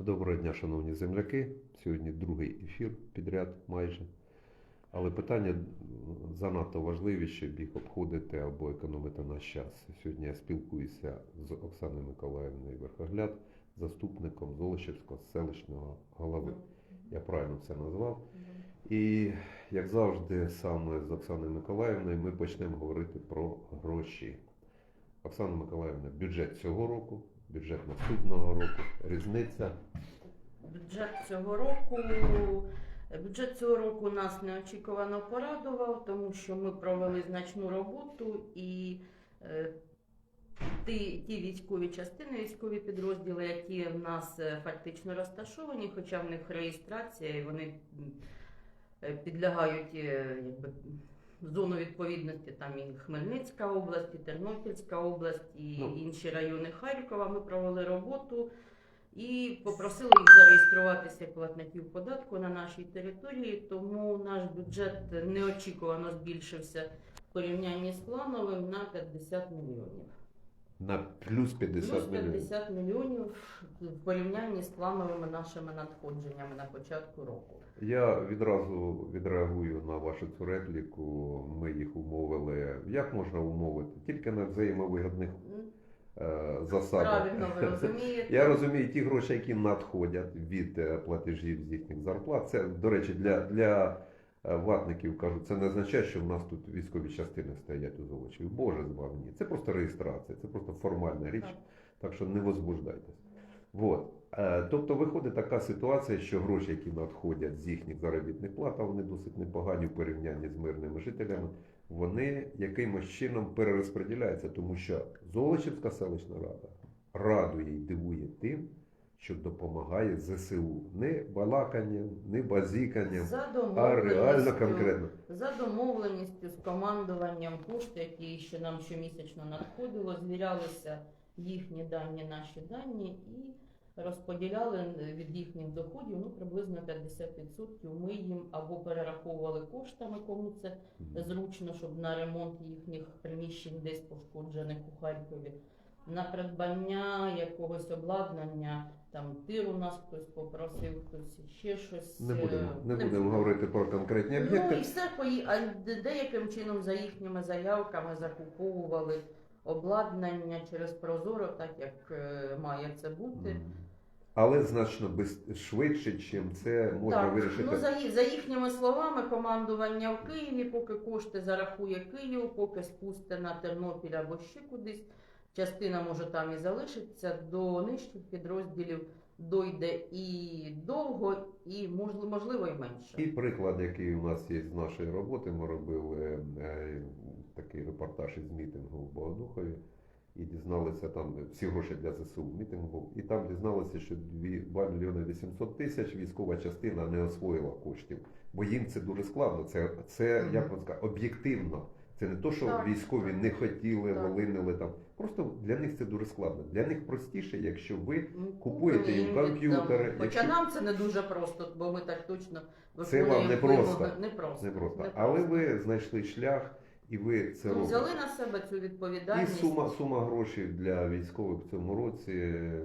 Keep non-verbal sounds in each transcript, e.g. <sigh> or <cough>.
Доброго дня, шановні земляки. Сьогодні другий ефір підряд майже. Але питання занадто важливі, щоб їх обходити або економити наш час. Сьогодні я спілкуюся з Оксаною Миколаївною Верхогляд, заступником Золочівського селищного голови. Я правильно це назвав. І як завжди, саме з Оксаною Миколаївною ми почнемо говорити про гроші. Оксана Миколаївна, бюджет цього року, бюджет наступного року, різниця. Бюджет цього року. Бюджет цього року нас неочікувано порадував, тому що ми провели значну роботу і е, ті, ті військові частини, військові підрозділи, які в нас е, фактично розташовані, хоча в них реєстрація, і вони е, підлягають якби, зону відповідності там і Хмельницька область, і Тернопільська область, і Ну. інші райони Харкова. Ми провели роботу і попросили їх зареєструватися платників податку на нашій території, тому наш бюджет неочікувано збільшився в порівнянні з плановим на 50 мільйонів. На плюс 50 Плюс мільйонів. 50 мільйонів в порівнянні з плановими нашими надходженнями на початку року. Я відразу відреагую на вашу цю репліку. Ми їх умовили. Як можна умовити? Тільки на взаємовигідних е, засадах. Правильно ви розумієте. <laughs> Я розумію, ті гроші, які надходять від е, платежів з їхніх зарплат. Це, до речі, для, для ватників кажу, це не означає, що в нас тут військові частини стоять у Золочеві. Боже з. Ні. Це просто реєстрація, це просто формальна річ. Так. Так що не возбуждайтесь. Вот. Е, Тобто виходить така ситуація, що гроші, які надходять з їхніх заробітних плат, а вони досить непогані в порівнянні з мирними жителями, вони якимось чином перерозподіляються, тому що Золочівська селищна рада радує і дивує тим, що допомагає ЗСУ. Не балаканням, не базіканням, а реально конкретно. за домовленістю з командуванням кошти, які ще нам щомісячно надходило, звірялися їхні дані, наші дані і розподіляли від їхніх доходів ну, приблизно 50%. Ми їм або перераховували коштами, кому це зручно, щоб на ремонт їхніх приміщень десь пошкоджених у Харкові. На придбання якогось обладнання, там тир у нас хтось попросив, хтось ще щось. Не е, будемо, не будемо говорити про конкретні Ну об'єкти. і все пої... а деяким чином за їхніми заявками закуповували обладнання через Прозоро, так як е, має це бути. Але значно без швидше, чим це можна так, вирішити. ну за, за їхніми словами, командування в Києві, поки кошти зарахує Київ, поки спусте на Тернопіль або ще кудись. Частина може там і залишиться, до нижчих підрозділів дойде і довго, і можливо, і менше. І приклад, який у нас є з нашої роботи, ми робили е, такий репортаж із мітингу в Богодухові і дізналися там всі гроші для ЗСУ мітинг був. І там дізналися, що 2 мільйони 800 тисяч військова частина не освоїла коштів. Бо їм це дуже складно. Це, це як вам сказати, об'єктивно. Це не то, що Так, військові не хотіли, Так. волинили там. Просто для них це дуже складно. Для них простіше, якщо ви Ну, Купуєте їм комп'ютери. Хоча якщо- нам це не дуже просто, бо ми так точно Це вам не просто. Не просто. не просто. Але ви знайшли шлях і ви це Ну, робите. взяли на себе цю І відповідальність. сума, сума грошей для військових в цьому році.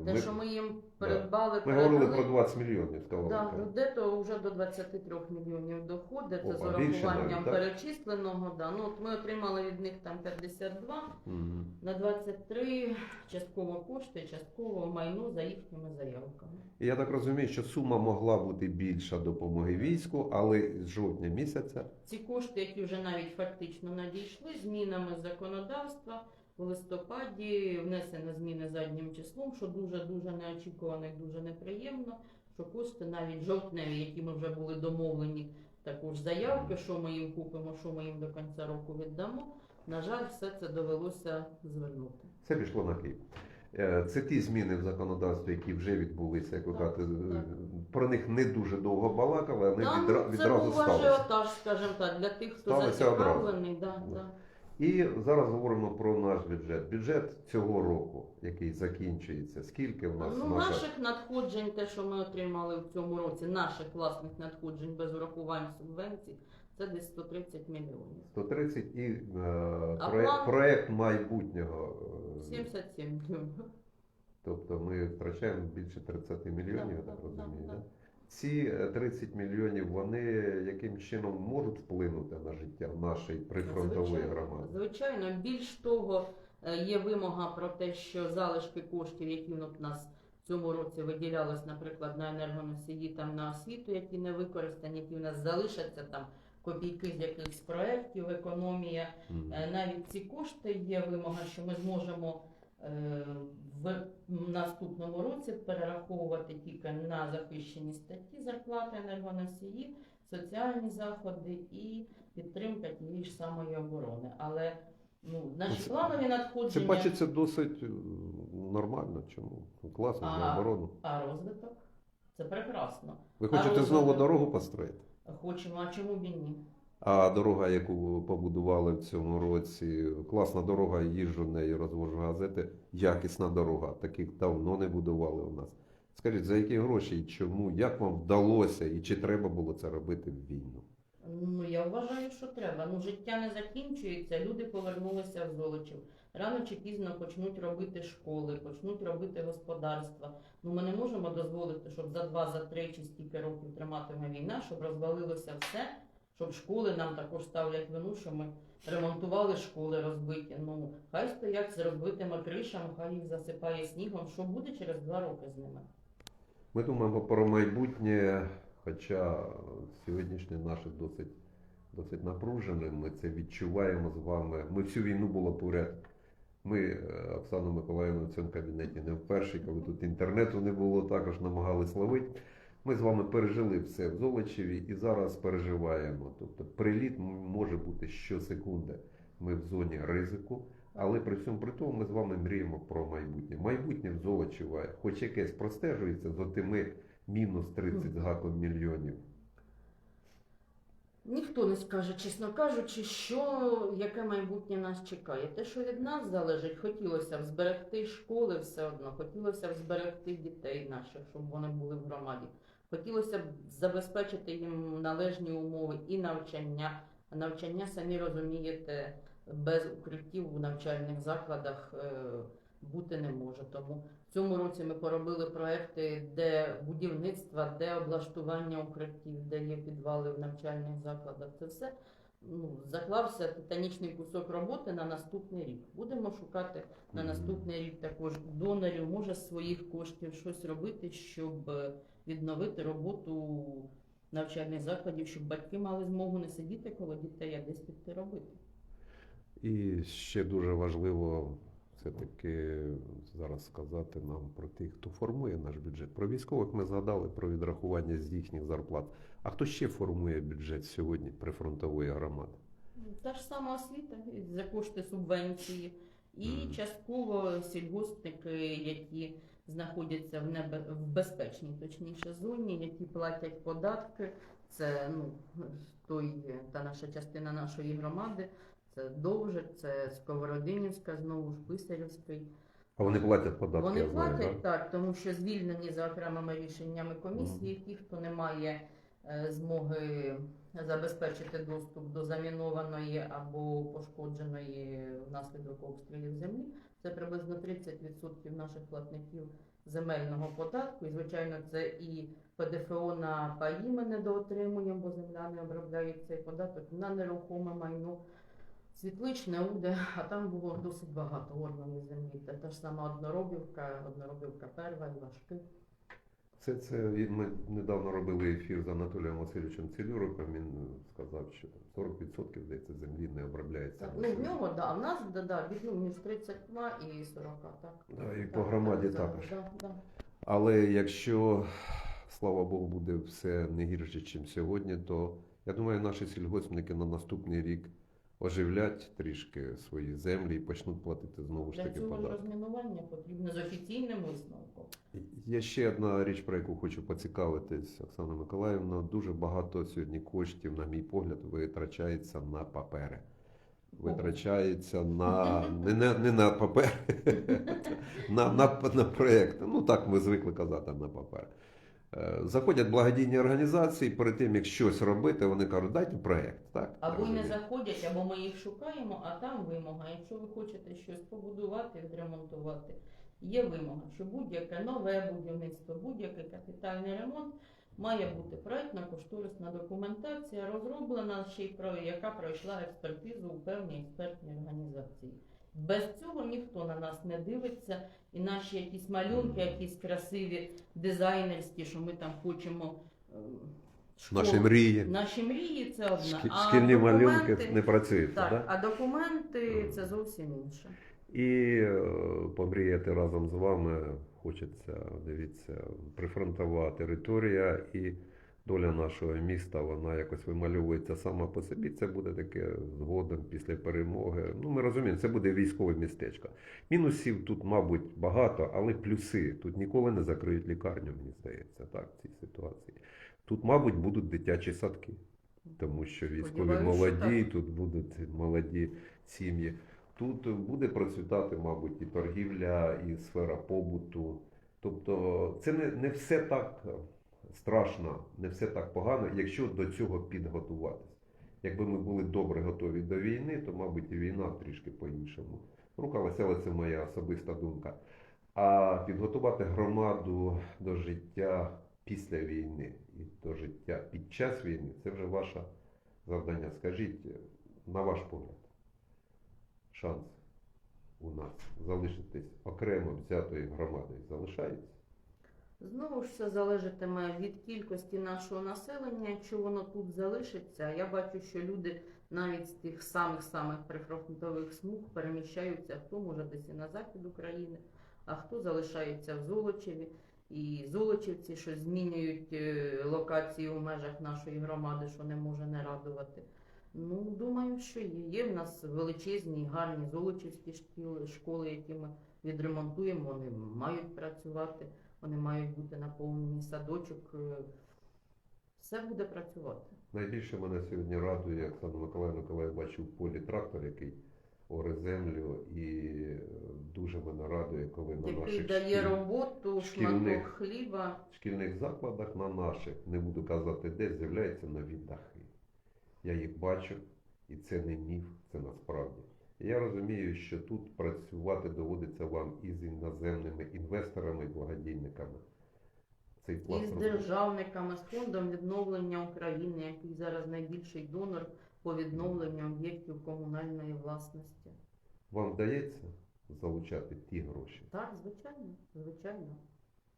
Те, Ми, що ми їм придбали, ми говорили про 20 мільйонів, сказали. Да, ну, де-то вже до 23 мільйонів доходить, це з урахуванням перечисленого. Да. Ну, от ми отримали від них там 52, Мгм. на 23 частково кошти, частково майно за їхніми заявками. Я так розумію, що сума могла бути більша допомоги війську, але з жовтня місяця Ці кошти, які вже навіть фактично надійшли, змінами законодавства в листопаді внесено зміни заднім числом, що дуже дуже неочікувано і дуже неприємно. Що кошти навіть жовтневі, які ми вже були домовлені, також заявки, що ми їм купимо, що ми їм до кінця року віддамо. На жаль, все це довелося звернути. все пішло на Київ. Е, Це ті зміни в законодавстві, які вже відбулися, як ви кажете, про них не дуже довго балакали, але Та, відра- ну, це відразу був сталося. ажіотаж, скажімо так, для тих, хто Сталося зацікавлений. Да, Да. І зараз говоримо про наш бюджет. Бюджет цього року, який закінчується, скільки в нас Ну, наша- наших надходжень, те, що ми отримали в цьому році, наших власних надходжень без урахувань субвенцій, це десь 130 мільйонів. 130 і е, А проект, план? проект майбутнього. е, 77 мільйонів. Тобто ми втрачаємо більше 30 мільйонів, я Да, так розумію. да, Да? Ці е, 30 мільйонів вони яким чином можуть вплинути на життя нашої прифронтової громади? Звичайно, більш того, е, є вимога про те, що залишки коштів, які в нас в цьому році виділялись, наприклад, на енергоносії, там на освіту, які не використані, які в нас залишаться там копійки з якихось проєктів, економія. Мгм. Е, Навіть ці кошти є вимога, що ми зможемо е, в наступному році перераховувати тільки на захищені статті зарплати енергоносії, соціальні заходи і підтримка тієї ж самої оборони. Але ну, наші Це- планові Це надходження, бачиться досить е, нормально. Чому? Класно А, оборону. а розвиток це прекрасно. Ви а хочете розвиток? знову дорогу построїти? Хочемо, а чому б і ні? А дорога, яку побудували в цьому році, класна дорога, їжджу нею, розвожу газети. Якісна дорога. Таких давно не будували у нас. Скажіть, за які гроші і чому? Як вам вдалося і чи треба було це робити в війну? Ну я вважаю, що треба. Ну життя не закінчується. Люди повернулися в Золочів. Рано чи пізно почнуть робити школи, почнуть робити господарства. Ну ми не можемо дозволити, щоб за два, за три чи стільки років триматиме війна, щоб розвалилося все, щоб школи нам також ставлять вину, що ми ремонтували школи розбиті. Ну хай стоять з розбитими кришами, хай їх засипає снігом. Що буде через два роки з ними? Ми думаємо про майбутнє, хоча сьогоднішнє наше досить, досить напружене. Ми це відчуваємо з вами. Ми всю війну було поряд. Ми, е, Оксана Миколаївна, в цьому кабінеті не вперше, коли тут інтернету не було, також намагались ловити. Ми з вами пережили все в Золочеві і зараз переживаємо. Тобто приліт може бути щосекунди. Ми в зоні ризику, але при всьому при тому ми з вами мріємо про майбутнє. Майбутнє в Золочева, хоч якесь простежується з отими мінус 30 з гаком мільйонів. Ніхто не скаже, чесно кажучи, що яке майбутнє нас чекає. Те, що від нас залежить, хотілося б зберегти школи все одно, хотілося б зберегти дітей наших, щоб вони були в громаді. Хотілося б забезпечити їм належні умови і навчання. Навчання, самі розумієте, без укриттів у навчальних закладах е, бути не може. Тому в цьому році ми поробили проекти, де будівництва, де облаштування укриттів, де є підвали в навчальних закладах. Це все ну, заклався титанічний кусок роботи на наступний рік. Будемо шукати на наступний рік також донорів, може з своїх коштів щось робити, щоб е, відновити роботу навчальних закладів, щоб батьки мали змогу не сидіти коло дітей, а десь піти робити. І ще дуже важливо все-таки зараз сказати нам про тих, хто формує наш бюджет. Про військових ми згадали про відрахування з їхніх зарплат. А хто ще формує бюджет сьогодні прифронтової громади? Та ж сама освіта за кошти субвенції, і Мгм. частково сільгоспники, які знаходяться в небе в безпечній, точніше зоні, які платять податки. Це ну той та наша частина нашої громади. Це Довжик, це Сковородинівська, знову ж Писарівський. А вони платять податки, Вони я знаю, платять так, тому що звільнені за окремими рішеннями комісії, ті, хто не має змоги забезпечити доступ до замінованої або пошкодженої внаслідок обстрілів землі. Це приблизно 30% наших платників земельного податку. І, звичайно, це і ПДФО на паї ми недоотримуємо, бо земля не обробляє цей податок на нерухоме майно. Світличне уде, а там було досить багато органів землі. Та, та ж сама одноробівка, одноробівка перва важки. Це, це ми недавно робили ефір з Анатолієм Васильовичем Целюриком. Він сказав, що там 40% здається, землі не обробляється. Так, ну в нього, да, а в нас да, да, від, ну, між 32 і 40, так. Да, і Так, по громаді так, також. Да, да. Але якщо, слава Богу, буде все не гірше, ніж сьогодні, то я думаю, наші сільгоспники на наступний рік оживлять трішки свої землі і почнуть платити знову ж Для таки цього ж податки. розмінування потрібно з офіційним висновком. Є ще одна річ, про яку хочу поцікавитись, Оксана Миколаївна. Дуже багато сьогодні коштів, на мій погляд, витрачається на папери. Витрачається на не, не, не на папер, <laughs> на, на, на проєкти. Ну так ми звикли казати на папер. Е, Заходять благодійні організації, перед тим як щось робити, вони кажуть, дайте проєкт. Так? Або не заходять, або ми їх шукаємо, а там вимога. Якщо ви хочете щось побудувати, відремонтувати, є вимога, що будь-яке нове будівництво, будь-який капітальний ремонт має бути проєктно-кошторисна документація, розроблена ще й про яка пройшла експертизу у певній експертній організації. Без цього ніхто на нас не дивиться, і наші якісь малюнки, якісь красиві дизайнерські, що ми там хочемо. е, школу. Наші мрії, Наші мрії це одна. шкі- а шкільні малюнки не працюють. Так, Да? а документи це зовсім інше. І е, помріяти разом з вами хочеться, дивіться, прифронтова територія і доля нашого міста, вона якось вимальовується сама по собі. Це буде таке згодом після перемоги. Ну, ми розуміємо, це буде військове містечко. Мінусів тут, мабуть, багато, але плюси. Тут ніколи не закриють лікарню, мені здається, так, в цій ситуації. Тут, мабуть, будуть дитячі садки, тому що військові молоді, тут будуть молоді сім'ї. Тут буде процвітати, мабуть, і торгівля, і сфера побуту. Тобто це не, не все так страшно, не все так погано, якщо до цього підготуватись. Якби ми були добре готові до війни, то, мабуть, і війна трішки по-іншому рухалася, але це моя особиста думка. А підготувати громаду до життя після війни і до життя під час війни це вже ваше завдання. Скажіть, на ваш погляд, шанс у нас залишитись окремо взятою громадою залишається? Знову ж все залежатиме від кількості нашого населення. Якщо воно тут залишиться, я бачу, що люди навіть з тих самих самих прифронтових смуг переміщаються, хто може десь і на захід України, а хто залишається в Золочеві. І золочівці, що змінюють е, локації у межах нашої громади, що не може не радувати. Ну, думаю, що є. Є в нас величезні, гарні золочівські школи, школи, які ми відремонтуємо, вони мають працювати. Вони мають бути наповнені садочок. е, Все буде працювати. Найбільше мене сьогодні радує Оксана Миколаївна, коли я бачу в полі трактор, який оре землю, і е, дуже мене радує, коли на Який наших дає шкіл- роботу, шкільних- хліба. шкільних закладах, на наших, не буду казати де, з'являються нові дахи. Я їх бачу, і це не міф, це насправді. І я розумію, що тут працювати доводиться вам із іноземними інвесторами і благодійниками. Цей пласт І з державниками, з фондом відновлення України, який зараз найбільший донор по відновленню об'єктів комунальної власності. Вам вдається залучати ті гроші? Так, звичайно, звичайно.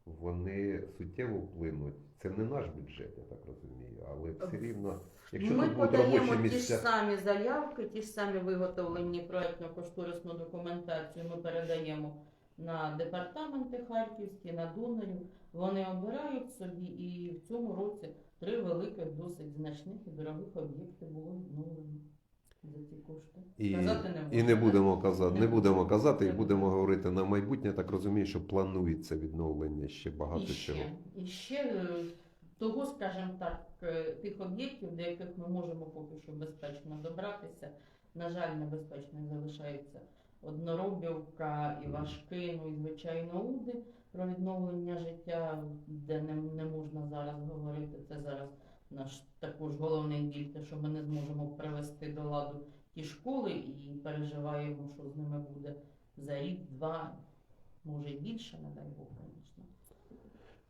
Вони суттєво вплинуть. Це не наш бюджет, я так розумію, але все рівно, якщо Ми тут будуть подаємо ті ж місця. самі заявки, ті ж самі виготовлені проєктно-кошторисну документацію. Ми передаємо на департаменти харківські, на донорів. Вони обирають собі, і в цьому році три великих, досить значних і дорогих об'єкти було відновлено за ці кошти. І, Сказати не і не будемо казати, Не будемо казати, і будемо будемо. говорити на майбутнє. Так розумію, що планується відновлення ще багато і ще, чого. і ще е, того, скажімо так, е, тих об'єктів, до яких ми можемо поки що безпечно добратися. На жаль, небезпечно залишається одноробівка, і важки, ну і звичайно уди про відновлення життя, де не, не можна зараз говорити. Це зараз наш також головний біль, те, що ми не зможемо привести до ладу ті школи і переживаємо, що з ними буде за рік, два, може і більше, не дай Бог, звісно.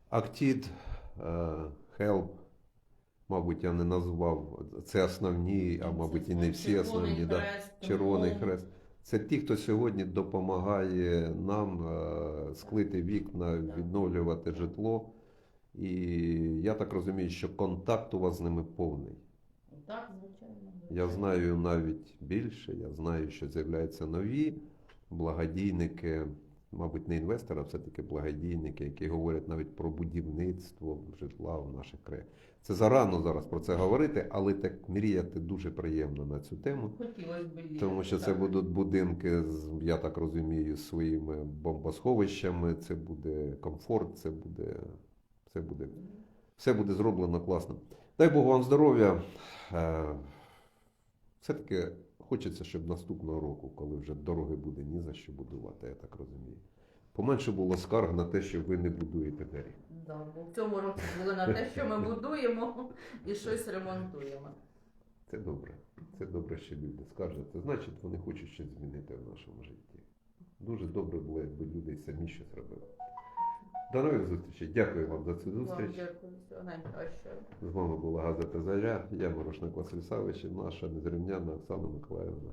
Актід, Help, мабуть, я не назвав. Це основні, а мабуть і не всі Червоний основні. Да? Хрест, Червоний Хрест. Це ті, хто сьогодні допомагає нам е, склити вікна, відновлювати житло. І я так розумію, що контакт у вас з ними повний. Так, звичайно. Я знаю навіть більше, я знаю, що з'являються нові благодійники, мабуть, не інвестори, а все-таки благодійники, які говорять навіть про будівництво житла в наших краях. Це зарано зараз про це говорити, але так мріяти дуже приємно на цю тему. Хотілося б Тому що це будуть будинки, з, я так розумію, з своїми бомбосховищами, це буде комфорт, це буде, це буде все буде зроблено класно. Дай Бог вам здоров'я. Е, Все-таки хочеться, щоб наступного року, коли вже дороги буде ні за що будувати, я так розумію. Поменше було скарг на те, що ви не будуєте доріг. Да, бо в цьому році були на те, що ми будуємо і щось ремонтуємо. Це добре. Це добре, що люди скаржаться. Значить, вони хочуть щось змінити в нашому житті. Дуже добре було, якби люди самі щось робили. До нових зустрічей. Дякую вам за цю Вам зустріч. дякую. З вами була газета Заря. Я Морошник Василь Савич і наша незрівняна Оксана Миколаївна.